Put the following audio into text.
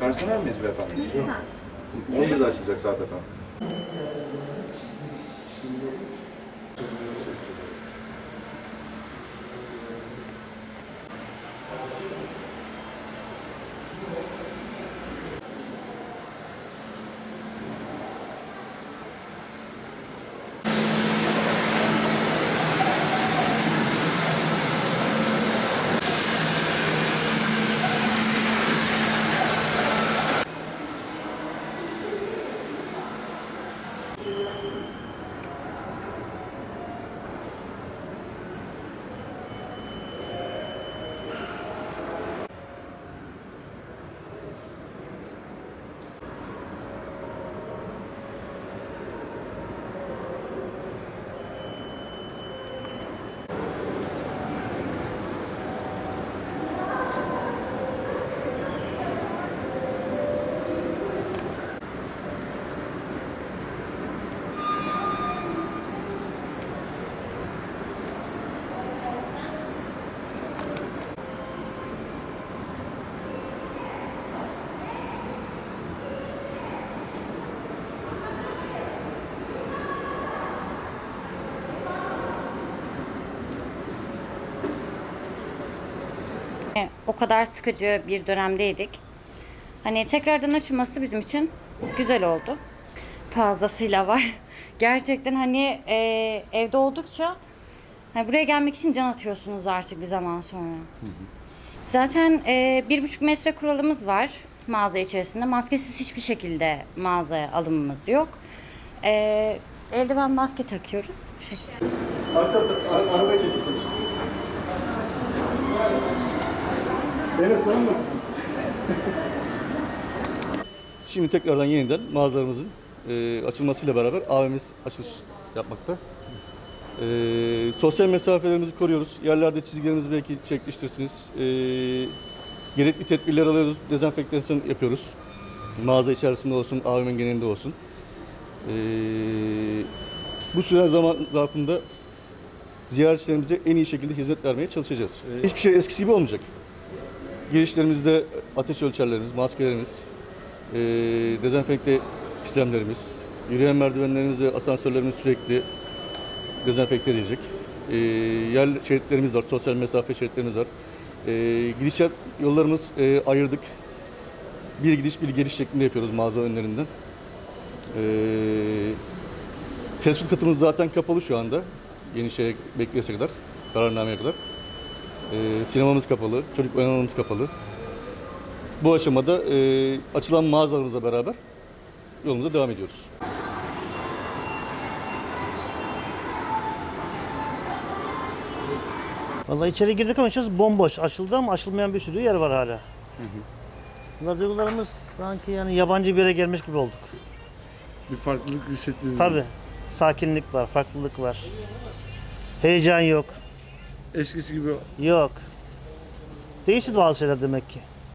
Personel miyiz beyefendi? Lütfen. 11'de açılacak saat efendim. O kadar sıkıcı bir dönemdeydik. Hani tekrardan açılması bizim için güzel oldu. Fazlasıyla var. Gerçekten hani e, evde oldukça hani buraya gelmek için can atıyorsunuz artık bir zaman sonra. Zaten e, bir buçuk metre kuralımız var mağaza içerisinde. Maskesiz hiçbir şekilde mağazaya alımımız yok. E, eldiven maske takıyoruz. Bu şekilde. Arka, ara, arabaya sen mi? Şimdi tekrardan yeniden mağazalarımızın e, açılmasıyla beraber AVM'miz açılış yapmakta. E, sosyal mesafelerimizi koruyoruz. Yerlerde çizgilerimizi belki çekmiştirsiniz. E, gerekli tedbirler alıyoruz. Dezenfektasyon yapıyoruz. Mağaza içerisinde olsun, AVM'nin genelinde olsun. E, bu süre zaman zarfında ziyaretçilerimize en iyi şekilde hizmet vermeye çalışacağız. Hiçbir şey eskisi gibi olmayacak. Girişlerimizde ateş ölçerlerimiz, maskelerimiz, eee dezenfekte işlemlerimiz, yürüyen merdivenlerimiz ve asansörlerimiz sürekli dezenfekte edilecek. Eee yer şeritlerimiz var, sosyal mesafe şeritlerimiz var. Eee gidiş yollarımız eee, ayırdık. Bir gidiş bir geliş şeklinde yapıyoruz mağaza önlerinden. Eee Fast katımız zaten kapalı şu anda. Yeni şeye bekleyese kadar, kararnameye kadar. Ee, sinemamız kapalı, çocuk oynamamız kapalı. Bu aşamada e, açılan mağazalarımızla beraber yolumuza devam ediyoruz. Vallahi içeri girdik ama içerisi bomboş. Açıldı ama açılmayan bir sürü yer var hala. Bunlar duygularımız sanki yani yabancı bir yere gelmiş gibi olduk. Bir farklılık hissettiniz. Tabi sakinlik var, farklılık var. Heyecan yok. Eskisi gibi Yok. Değişti bazı şeyler demek ki.